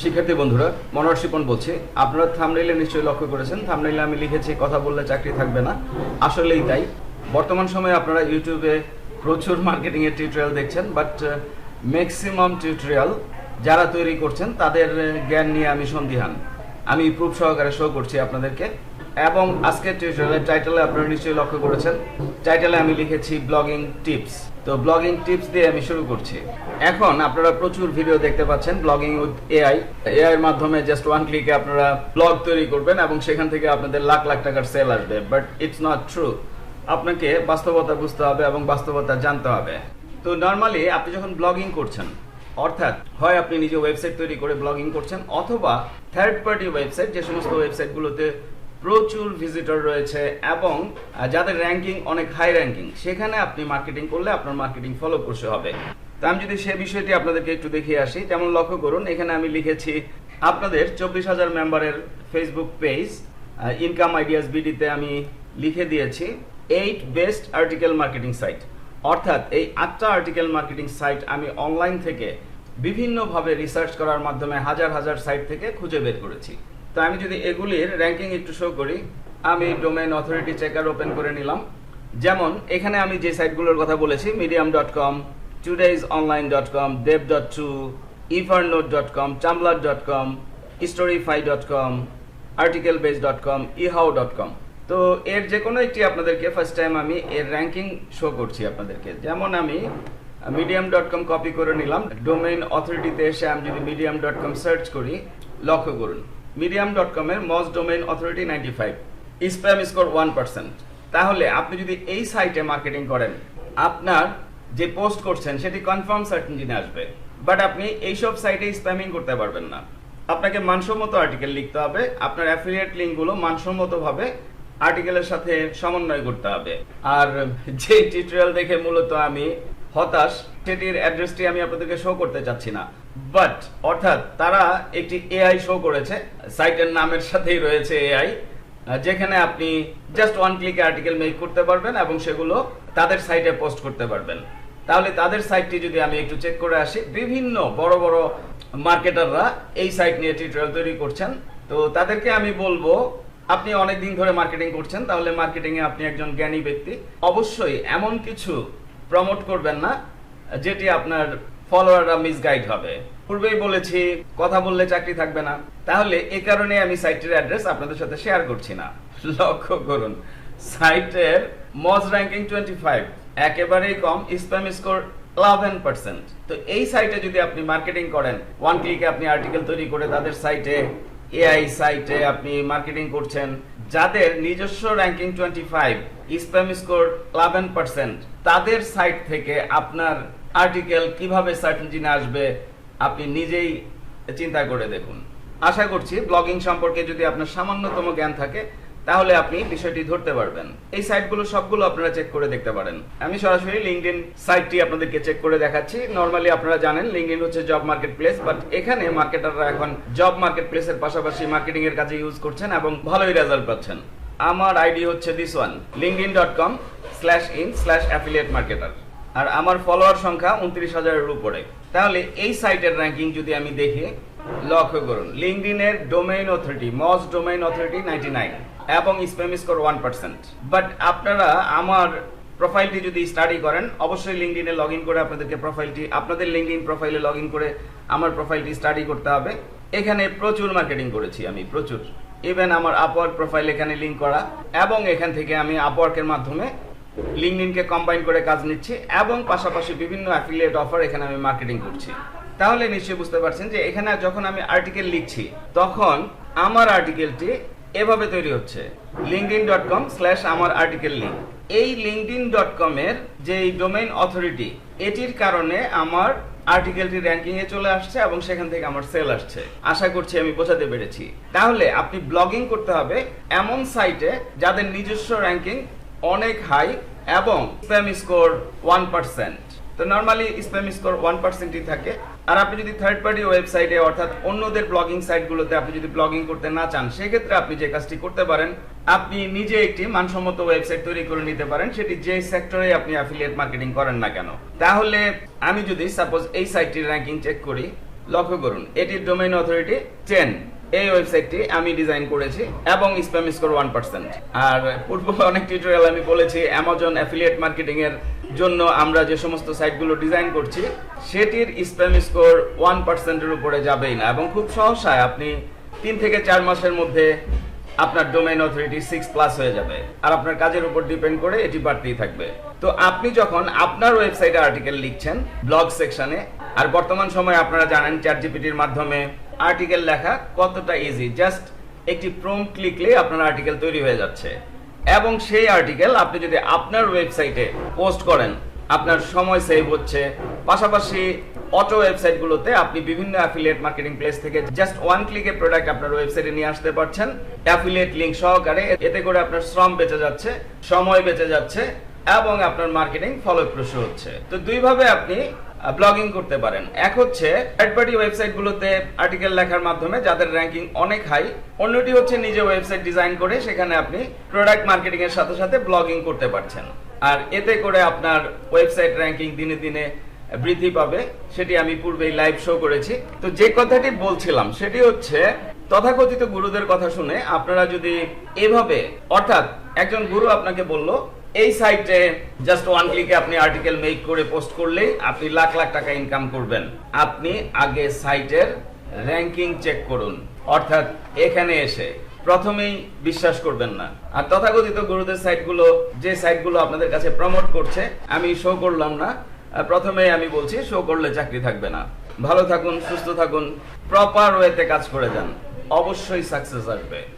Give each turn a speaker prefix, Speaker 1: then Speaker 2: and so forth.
Speaker 1: শিক্ষার্থী বন্ধুরা, মনোহর শিপন বলছি। আপনারা থামনেইলে নিশ্চয়ই লক্ষ্য করেছেন। থামনেইলে আমি লিখেছি, কথা বললে চাকরি থাকবে না। আসলেই তাই। বর্তমান সময়ে আপনারা ইউটিউবে প্রচুর মার্কেটিং এর টিউটোরিয়াল দেখছেন বাট ম্যাক্সিমাম টিউটোরিয়াল যারা তৈরি করছেন, তাদের জ্ঞান নিয়ে আমি সন্দিহান। আমি প্রুফ সহকারে শো করছি আপনাদেরকে। এবং আজকের টিউটোরিয়ালের টাইটেলে আপনারা নিশ্চয়ই লক্ষ্য করেছেন। টাইটেলে আমি লিখেছি ব্লগিং টিপস তো ব্লগিং টিপস দিয়ে আমি শুরু করছি। এখন আপনারা প্রচুর ভিডিও দেখতে পাচ্ছেন ব্লগিং উইথ এআই এআই এর মাধ্যমে জাস্ট ওয়ান ক্লিকে আপনারা ব্লগ তৈরি করবেন এবং সেখান থেকে আপনাদের লাখ লাখ টাকার সেল আসবে। বাট ইটস নট ট্রু আপনাকে বাস্তবতা বুঝতে হবে এবং বাস্তবতা জানতে হবে। তো নর্মালি আপনি যখন ব্লগিং করছেন, অর্থাৎ হয় আপনি নিজে ওয়েবসাইট তৈরি করে ব্লগিং করছেন, অথবা থার্ড পার্টি ওয়েবসাইট যে সমস্ত ওয়েবসাইটগুলোতে প্রচুর ভিজিটর রয়েছে এবং যাদের র্যাঙ্কিং অনেক হাই র্যাঙ্কিং সেখানে আপনি মার্কেটিং করলে আপনার মার্কেটিং ফলো করতে হবে। তো আমি যদি সে বিষয়টি আপনাদেরকে একটু দেখিয়ে আসি, যেমন লক্ষ্য করুন, এখানে আমি লিখেছি, আপনাদের চব্বিশ হাজার মেম্বারের ফেসবুক পেজ ইনকাম আইডিয়াস বিডিতে আমি লিখে দিয়েছি eight best article marketing site অর্থাৎ এই আটটা আর্টিকেল মার্কেটিং সাইট আমি অনলাইন থেকে বিভিন্নভাবে রিসার্চ করার মাধ্যমে হাজার হাজার সাইট থেকে খুঁজে বের করেছি। তো আমি যদি এগুলির র্যাঙ্কিং একটু শো করি, আমি ডোমেন অথরিটি চেকার ওপেন করে নিলাম। যেমন, এখানে আমি যে সাইটগুলোর কথা বলেছি Medium dot com today's online dot com dev dot to Evernote dot com চামলার dot com Storify dot com article base dot com eHow dot com তো এর যে কোনো একটি আপনাদেরকে ফার্স্ট টাইম আমি এর র্যাঙ্কিং শো করছি আপনাদেরকে। যেমন আমি মিডিয়াম ডট কম কপি করে নিলাম। ডোমেইন অথরিটিতে এসে আমি যদি মিডিয়াম ডট কম সার্চ করি, লক্ষ্য করুন। মিডিয়াম ডট কমের most domain authority ninety five spam score one percent তাহলে আপনি যদি এই সাইটে মার্কেটিং করেন, আপনার যে পোস্ট করছেন, সেটি কনফার্ম সার্চ ইঞ্জিনে আসবে। বাট আপনি এইসব সাইটে স্প্যামিং করতে পারবেন না। আপনাকে মানসম্মত আর্টিকেল লিখতে হবে, আপনার অ্যাফিলিয়েট লিঙ্কগুলো মানসম্মতভাবে আর্টিকেলের সাথে সমন্বয় করতে হবে। আর যে টিউটোরিয়াল দেখে মূলত আমি হতাশ, সেটির অ্যাড্রেসটি আমি আপনাদেরকে শো করতে চাচ্ছি না। বাট অর্থাৎ তারা একটি এআই শো করেছে। সাইটের নামের সাথেই রয়েছে এআই যেখানে আপনি জাস্ট ওয়ান ক্লিকে আর্টিকেল মেক করতে পারবেন এবং সেগুলো তাদের সাইটে পোস্ট করতে পারবেন। তাহলে তাদের সাইটটি যদি আমি একটু চেক করে আসি, বিভিন্ন বড় বড় মার্কেটাররা এই সাইট নিয়ে টিউটোরিয়াল তৈরি করছেন। তো তাদেরকে আমি বলব, আপনি অনেক দিন ধরে মার্কেটিং করছেন, তাহলে মার্কেটিং এ আপনি একজন জ্ঞানী ব্যক্তি। অবশ্যই এমন কিছু প্রমোট করবেন না, যেটি আপনার ফলোয়াররা মিসগাইড হবে। পূর্বেই বলেছি, কথা বললে চাকরি থাকবে না। তাহলে এই কারণে আমি সাইটের অ্যাড্রেস আপনাদের সাথে শেয়ার করছি না। লক্ষ্য করুন সাইটের মজ র্যাঙ্কিং টোয়েন্টি ফাইভ একেবারেই কম স্প্যাম স্কোর ইলেভেন পার্সেন্ট তো এই সাইটে যদি আপনি মার্কেটিং করেন ওয়ান ক্লিকে আপনি আর্টিকেল তৈরি করে তাদের সাইটে এআই সাইটে আপনি মার্কেটিং করছেন, যাদের নিজস্ব ranking twenty five spam score eleven percent তাদের সাইট থেকে আপনার আর্টিকেল কীভাবে সার্চ ইঞ্জিনে আসবে, আপনি নিজেই চিন্তা করে দেখুন। আশা করছি ব্লগিং সম্পর্কে যদি আপনার সামান্যতম জ্ঞান থাকে, তাহলে আপনি বিষয়টি ধরতে পারবেন। এই সাইটগুলো সবগুলো আপনারা চেক করে দেখতে পারেন। আমি সরাসরি লিঙ্কডিন সাইটটি আপনাদেরকে চেক করে দেখাচ্ছি। নর্মালি আপনারা জানেন লিঙ্কডিন হচ্ছে জব মার্কেট প্লেস বাট এখানে মার্কেটাররা এখন জব মার্কেট প্লেসের পাশাপাশি মার্কেটিং এর কাজে ইউজ করছেন এবং ভালোই রেজাল্ট পাচ্ছেন। আমার আইডি হচ্ছে this one LinkedIn dot com slash in slash affiliate marketer আর আমার ফলোয়ার সংখ্যা উনত্রিশ হাজারের উপরে। তাহলে এই সাইটের র্যাঙ্কিং যদি আমি দেখি, লক্ষ্য করুন লিঙ্কডিনের domain authority Moz domain authority ninety nine এবং spam score one percent but আপনারা আমার প্রোফাইলটি যদি স্টাডি করেন, অবশ্যই লিঙ্কডিনে লগ ইন করে আপনাদেরকে প্রোফাইলটি আপনাদের লিঙ্কডিন প্রোফাইলে লগ ইন করে আমার প্রোফাইলটি স্টাডি করতে হবে। এখানে প্রচুর মার্কেটিং করেছি আমি, প্রচুর। ইভেন আমার আপওয়ার্ক প্রোফাইল এখানে লিঙ্ক করা, এবং এখান থেকে আমি আপওয়ার্কের মাধ্যমে লিঙ্কডিনকে কম্বাইন করে কাজ নিচ্ছি এবং পাশাপাশি বিভিন্ন অ্যাফিলিয়েট অফার এখানে আমি মার্কেটিং করছি। তাহলে নিশ্চয়ই বুঝতে পারছেন যে এখানে যখন আমি আর্টিকেল লিখছি, তখন আমার আর্টিকেলটি এভাবে তৈরি হচ্ছে। লিঙ্কডিন ডট কম স্ল্যাশ আমার আর্টিকেল লিঙ্ক এই লিঙ্কডিন ডট কমের যে ডোমেইন অথরিটি এটির কারণে আমার আর্টিকেলটি র্যাঙ্কিং এ চলে আসছে এবং সেখান থেকে আমার সেল আসছে। আশা করছি আমি বোঝাতে পেরেছি। তাহলে আপনি ব্লগিং করতে হবে এমন সাইটে যাদের নিজস্ব র্যাঙ্কিং অনেক হাই এবং স্প্যাম স্কোর ওয়ান পার্সেন্ট তো নর্মালি স্প্যাম স্কোর ওয়ান পার্সেন্টই থাকে। আর আপনি যদি থার্ড পার্টি ওয়েবসাইটে অর্থাৎ অন্যদের ব্লগিং সাইটগুলোতে আপনি যদি ব্লগিং করতে না চান, সেক্ষেত্রে আপনি যে কাজটি করতে পারেন, আপনি নিজে একটি মানসম্মত ওয়েবসাইট তৈরি করে নিতে পারেন। সেটি যে সেক্টরে আপনি অ্যাফিলিয়েট মার্কেটিং করেন না কেন। তাহলে আমি যদি সাপোজ এই সাইটটির র্যাঙ্কিং চেক করি, লক্ষ্য করুন, এটির ডোমেইন অথরিটি চেন এই ওয়েবসাইটটি আমি ডিজাইন করেছি এবং স্প্যাম স্কোর ওয়ান পার্সেন্ট আর পূর্ব অনেক টিউটোরিয়াল আমি বলেছি অ্যামাজন অ্যাফিলিয়েট মার্কেটিং এর জন্য আমরা যে সমস্ত সাইটগুলো ডিজাইন করছি, সেটির স্প্যাম স্কোর ওয়ান পার্সেন্টের উপরে যাবেই না। এবং খুব সহসায় আপনি তিন থেকে চার মাসের মধ্যে আপনার ডোমেইন অথরিটি সিক্স প্লাস হয়ে যাবে। আর আপনার কাজের উপর ডিপেন্ড করে এটি বাড়তেই থাকবে। তো আপনি যখন আপনার ওয়েবসাইটে আর্টিকেল লিখছেন ব্লগ সেকশনে আর বর্তমান সময়ে আপনারা জানেন চ্যাট জিপিটির মাধ্যমে আর্টিকেল লেখা কতটা ইজি জাস্ট একটি প্রম্পট লিখলে আপনার আর্টিকেল তৈরি হয়ে যাচ্ছে। এবং সেই আর্টিকেল আপনি যদি আপনার ওয়েবসাইটে পোস্ট করেন, আপনার সময় সেভ হচ্ছে। পাশাপাশি অটো ওয়েবসাইটগুলোতে আপনি বিভিন্ন অ্যাফিলিয়েট মার্কেটিং প্লেস থেকে জাস্ট ওয়ান ক্লিকে প্রোডাক্ট আপনার ওয়েবসাইটে নিয়ে আসতে পারছেন। অ্যাফিলিয়েট লিঙ্ক সহকারে এতে করে আপনার শ্রম বেঁচে যাচ্ছে, সময় বেঁচে যাচ্ছে এবং আপনার মার্কেটিং ফলপ্রসূ হচ্ছে। তো দুইভাবে আপনি ব্লগিং করতে পারেন। এক হচ্ছে থার্ড পার্টি ওয়েবসাইটগুলোতে আর্টিকেল লেখার মাধ্যমে যাদের র্যাঙ্কিং অনেক হাই অন্যটি হচ্ছে নিজে ওয়েবসাইট ডিজাইন করে সেখানে আপনি প্রোডাক্ট মার্কেটিং এর সাথে সাথে ব্লগিং করতে পারছেন। আর এতে করে আপনার ওয়েবসাইট র্যাঙ্কিং দিনে দিনে বৃদ্ধি পাবে, সেটি আমি পূর্বেই লাইভ শো করেছি। তো যে কথাটি বলছিলাম, সেটি হচ্ছে তথাকথিত গুরুদের কথা শুনে আপনারা যদি এভাবে, অর্থাৎ একজন গুরু আপনাকে বলল এই সাইটে জাস্ট ওয়ান ক্লিকে আপনি আর্টিকেল মেক করে পোস্ট করলেই আপনি লাখ লাখ টাকা ইনকাম করবেন। আপনি আগে সাইটের র্যাঙ্কিং চেক করুন অর্থাৎ এখানে এসে প্রথমেই বিশ্বাস করবেন না। আর তথাকথিত গুরুদের সাইটগুলো যে সাইটগুলো আপনাদের কাছে প্রমোট করছে আমি শো করলাম না। আহ, প্রথমেই আমি বলছি শো করলে চাকরি থাকবে না। ভালো থাকুন সুস্থ থাকুন প্রপার ওয়েতে কাজ করে যান। অবশ্যই সাকসেস আসবে।